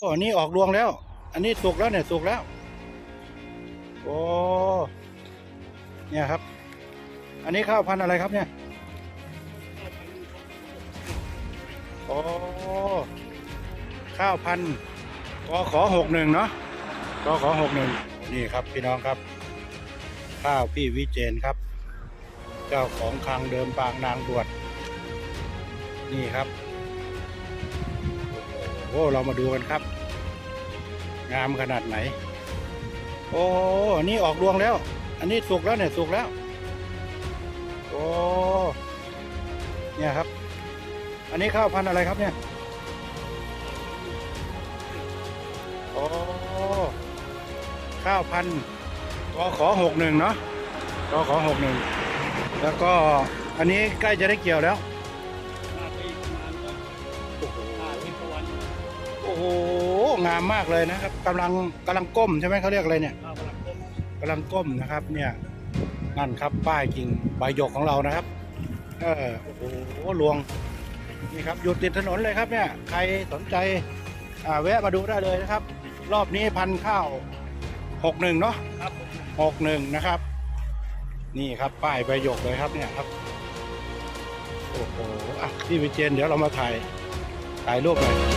อ้อันนี้ออกรวงแล้ว อันนี้สุกแล้วเนี่ยสุกแล้ว โอ้เนี่ยครับ อันนี้ข้าวพันธุ์อะไรครับเนี่ยโอ้ข้าวพันธุ์กขอหกหนึ่งเนาะกขอหกหนึ่งนี่ครับพี่น้องครับ ข้าวพี่วิเจนครับ เจ้าของคลังเดิมปางนางบวชนี่ครับโอ้เรามาดูกันครับ งามขนาดไหน โอ้อันนี้ออกรวงแล้ว อันนี้สุกแล้วเนี่ยสุกแล้ว โอ้เนี่ยครับ อันนี้ข้าวพันธุ์อะไรครับเนี่ยโอ้ข้าวพันธุ์กขอหกหนึ่งเนาะกขอหกหนึ่งแล้วก็อันนี้ใกล้จะได้เกี่ยวแล้วมาไปประมาณก็โอ้โห ห้าสิบกว่าวันโอ้โหงามมากเลยนะครับกำลังกำลังก้มใช่ไหมเขาเรียกอะไรเนี่ยข้าวกำลังต้มกำลังก้มนะครับ เนี่ยนั่นครับป้ายกิ่งใบหยกของเรานะครับเออโอ้โหหลวงนี่ครับอยู่ติดถนนเลยครับเนี่ยใครสนใจอ่าแวะมาดูได้เลยนะครับ รอบนี้พันธุ์ข้าวหกหนึ่งเนาะ ครับผมหกหนึ่งนะครับ นี่ครับป้ายใบหยกเลยครับเนี่ยครับโอ้โหอะพี่วิเจนเดี๋ยวเรามาถ่ายถ่ายรูปหน่อย